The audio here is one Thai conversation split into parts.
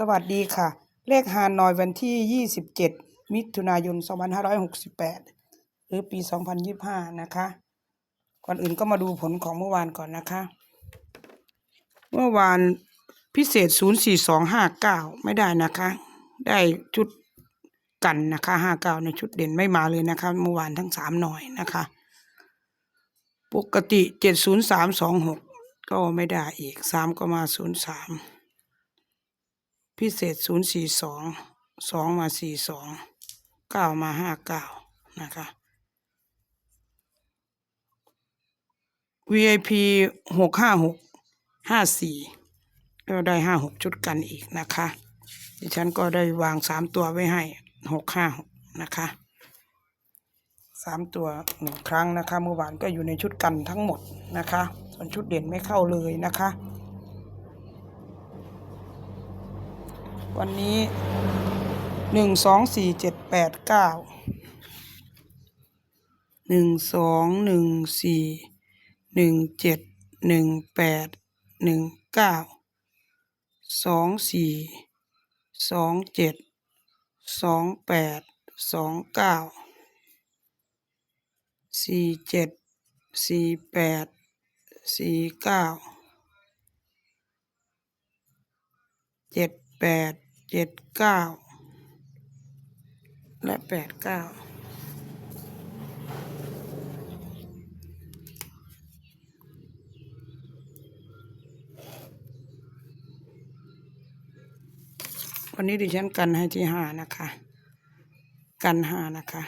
สวัสดีค่ะ เลขฮานอยวันที่ 27 มิถุนายน 2568 หรือปี 2025 นะคะ ก่อนอื่นก็มาดูผลของเมื่อวานก่อนนะคะ เมื่อวานพิเศษ 04259 ไม่ได้นะคะ ได้ชุดกันนะคะ 59 ในชุดเด่นไม่มาเลยนะคะ เมื่อวานทั้ง 3 หน่อยนะคะ ปกติ 70326 ก็ไม่ได้อีก 3 ก็มา 03 พิเศษ042 2มา42 9มา59นะคะ VIP 656 54ก็ได้56ชุดกันอีกนะคะ ดิฉันก็ได้วาง3ตัวไว้ให้656นะคะ3ตัวหนึ่งครั้งนะคะเมื่อวานก็อยู่ในชุดกันทั้งหมดนะคะ ส่วนชุดเด่นไม่เข้าเลยนะคะ วันนี้หนึ่งสองสี่เจ็ดแปดเก้าหนึ่งสองหนึ่งสี่หนึ่งเจ็ดหนึ่งแปดหนึ่งเก้าสองสี่สองเจ็ดสองแปดสองเก้าสี่เจ็ดสี่แปดสี่เก้าเจ็ดแปด เจ็ดเก้าและแปดเก้าวันนี้ดิฉันกันให้ที่ห้านะคะ กันห้านะคะ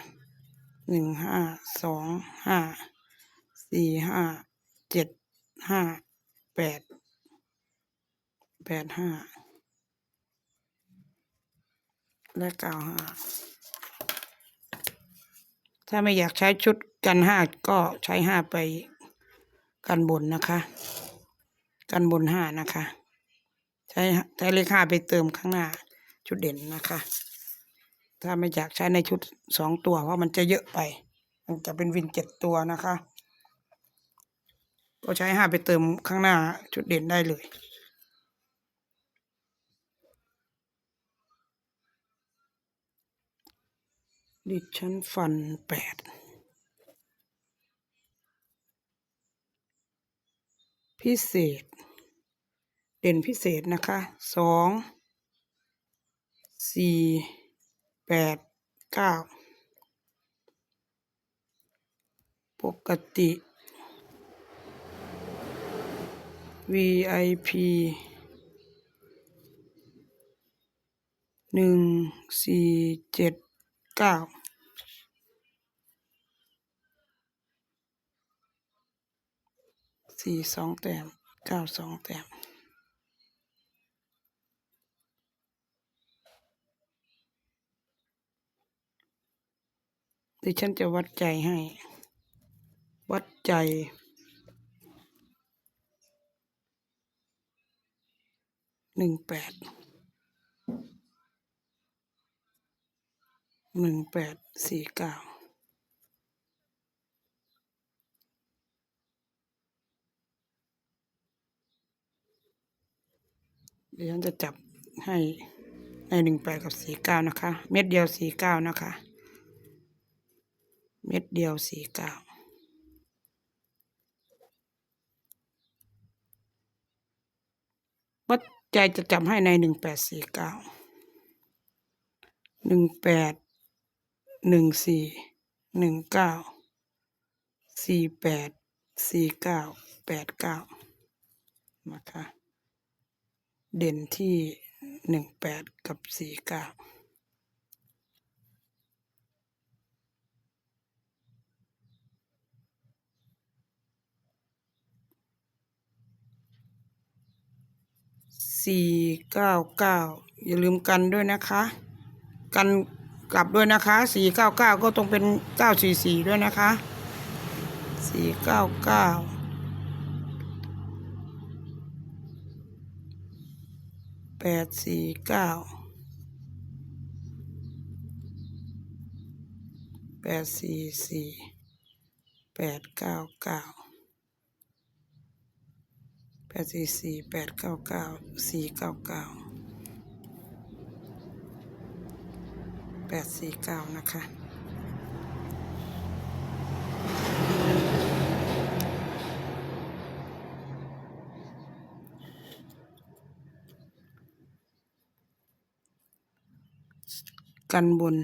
หนึ่งห้าสองห้าสี่ห้าเจ็ดห้าแปดแปดห้า และเก้าห้าถ้าไม่อยากใช้ชุดกันห้าก็ใช้ห้าไปกันบนนะคะ กันบนห้านะคะ ใช้ใช้เลขห้าไปเติมข้างหน้าชุดเด่นนะคะ ถ้าไม่อยากใช้ในชุดสองตัว เพราะมันจะเยอะไป มันจะเป็นวินเจ็ดตัวนะคะ ก็ใช้ห้าไปเติมข้างหน้าชุดเด่นได้เลย ดิฉันฟันแปดพิเศษ เด่นพิเศษนะคะสองสี่แปดเก้าปกติ VIP หนึ่งสี่เจ็ด เก้าสี่สองแต้มเก้าสองแต้มดิฉันจะวัดใจให้ วัดใจ หนึ่งแปด หนึ่งแปดสี่เก้าเดี๋ยวฉันจะจับให้ในหนึ่งแปดกับสี่เก้านะคะ เม็ดเดียวสี่เก้านะคะ เม็ดเดียวสี่เก้าวัดใจจะจับให้ในหนึ่งแปดสี่เก้าหนึ่งแปด หนึ่งสี่หนึ่งเก้าสี่แปดสี่เก้าแปดเก้านะคะเด่นที่หนึ่งแปดกับสี่เก้าสี่เก้าเก้าอย่าลืมกันด้วยนะคะ กัน กลับด้วยนะคะสี่เก้าเก้าก็ต้องเป็นเก้าสี่สี่ด้วยนะคะสี่เก้าเก้าแปดสี่เก้าแปดสี่สี่แปดเก้าเก้าแปดสี่สี่แปดเก้าเก้าสี่เก้าเก้า แปดสี่เก้านะคะกันบน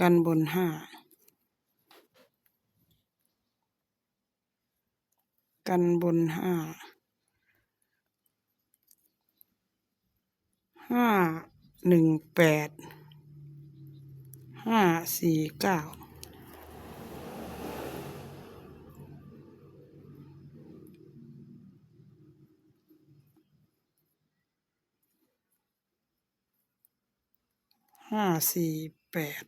กันบนห้า กันบนห้า ห้า หนึ่งแปดห้าสี่เก้าห้าสี่แปด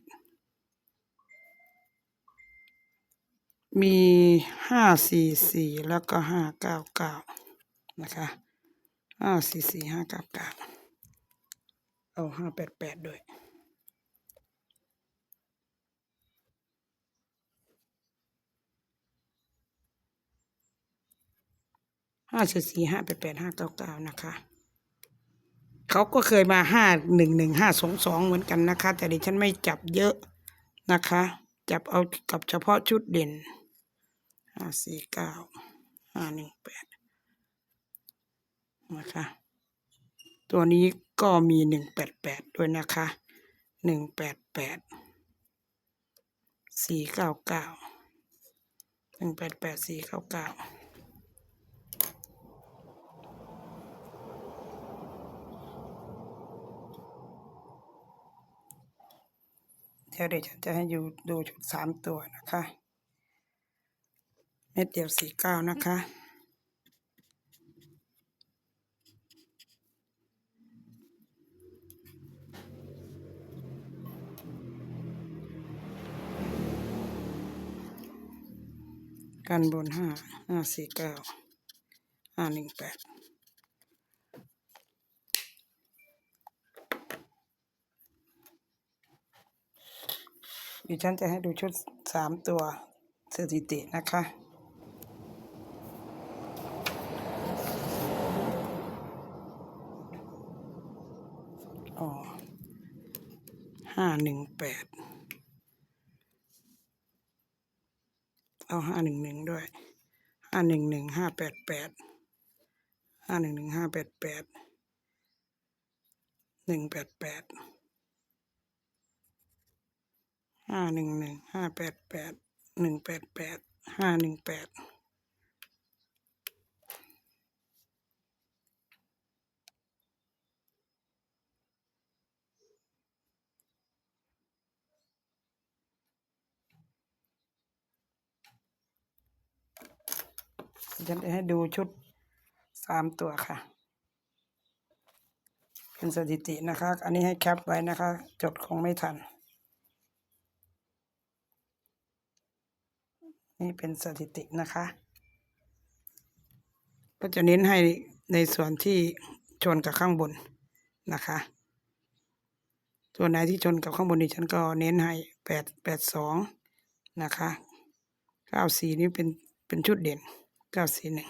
มีห้าสี่สี่แล้วก็ห้าเก้าเก้านะคะห้าสี่สี่ห้าเก้าเก้า เอาห้าแปดแปดด้วย ห้าสี่สี่ห้าแปดแปดห้าเก้าเก้านะคะ เขาก็เคยมาห้าหนึ่งหนึ่งห้าสองสองเหมือนกันนะคะ แต่ดิฉันไม่จับเยอะนะคะ จับเอากับเฉพาะชุดเด่นห้าสี่เก้าห้าหนึ่งแปดนะคะ ตัวนี้ ก็มีหนึ่งแปดแปดด้วยนะคะหนึ่งแปดแปดสี่เก้าเก้าหนึ่งแปดแปดสี่เก้าเก้าเดี๋ยวเดี๋ยวฉันจะให้อยู่ดูชุดสามตัวนะคะ เม็ดเดียวสี่เก้านะคะ กันบนห้าห้าสี่เก้าห้าหนึ่งแปดดิฉันจะให้ดูชุดสามตัวสถิตินะคะอ๋อห้าหนึ่งแปด เอาห้าหนึ่งหนึ่งด้วยห้าหนึ่งหนึ่งห้าแปดแปดห้าหนึ่งหนึ่งห้าแปดแปดหนึ่งแปดแปดห้าหนึ่งหนึ่งห้าแปดแปดหนึ่งแปดแปดห้าหนึ่งแปด ฉันจะให้ดูชุดสามตัวค่ะ เป็นสถิตินะคะ อันนี้ให้แคปไว้นะคะ จดคงไม่ทัน นี่เป็นสถิตินะคะก็จะเน้นให้ในส่วนที่ชนกับข้างบนนะคะ ส่วนไหนที่ชนกับข้างบนดิฉันก็เน้นให้แปดแปดสองนะคะเก้าสี่นี่เป็นเป็นชุดเด่น ก้าสี่หนึ่ง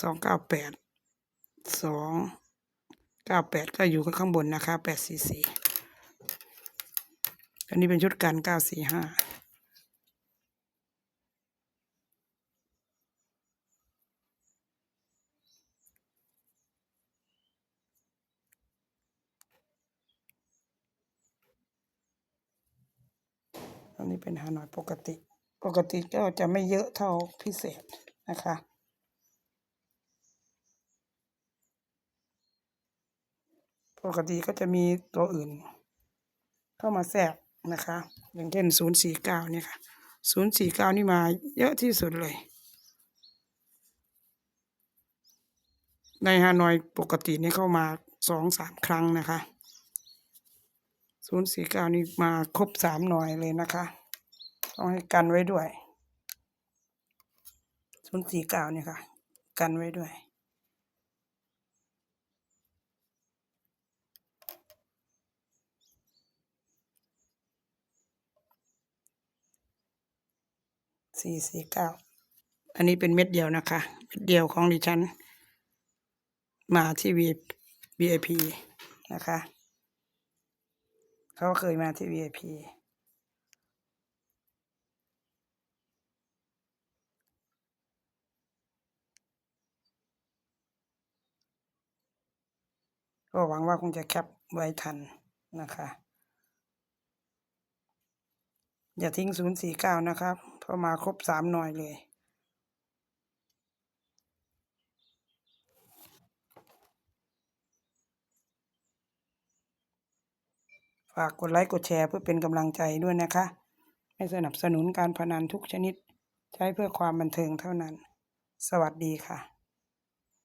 สองเก้าแปดสองเก้าแปดก็อยู่ข้างบนนะคะแปดสี่สี่อันนี้เป็นชุดกันเก้าสี่ห้าอันนี้เป็นฮานอยปกติ ปกติก็จะไม่เยอะเท่าพิเศษนะคะ ปกติก็จะมีตัวอื่น เข้ามาแทรกนะคะ อย่างเช่นศูนย์สี่เก้าเนี่ยค่ะศูนย์สี่เก้านี่มาเยอะที่สุดเลย ในฮานอยปกตินี่เข้ามาสองสามครั้งนะคะศูนย์สี่เก้านี่มาครบสามหน่วยเลยนะคะ ต้องให้กันไว้ด้วยศูนย์สี่เก้าเนี่ยค่ะ กันไว้ด้วย สี่สี่เก้า อันนี้เป็นเม็ดเดียวนะคะ เม็ดเดียวของดิฉัน มาที่ V VIP นะคะ เขาเคยมาที่ VIP ก็หวังว่าคงจะแคปไว้ทันนะคะ อย่าทิ้ง 049 นะครับ เพราะมาครบสามหน่วยเลย ฝากกดไลค์กดแชร์เพื่อเป็นกำลังใจด้วยนะคะ ไม่สนับสนุนการพนันทุกชนิด ใช้เพื่อความบันเทิงเท่านั้น สวัสดีค่ะ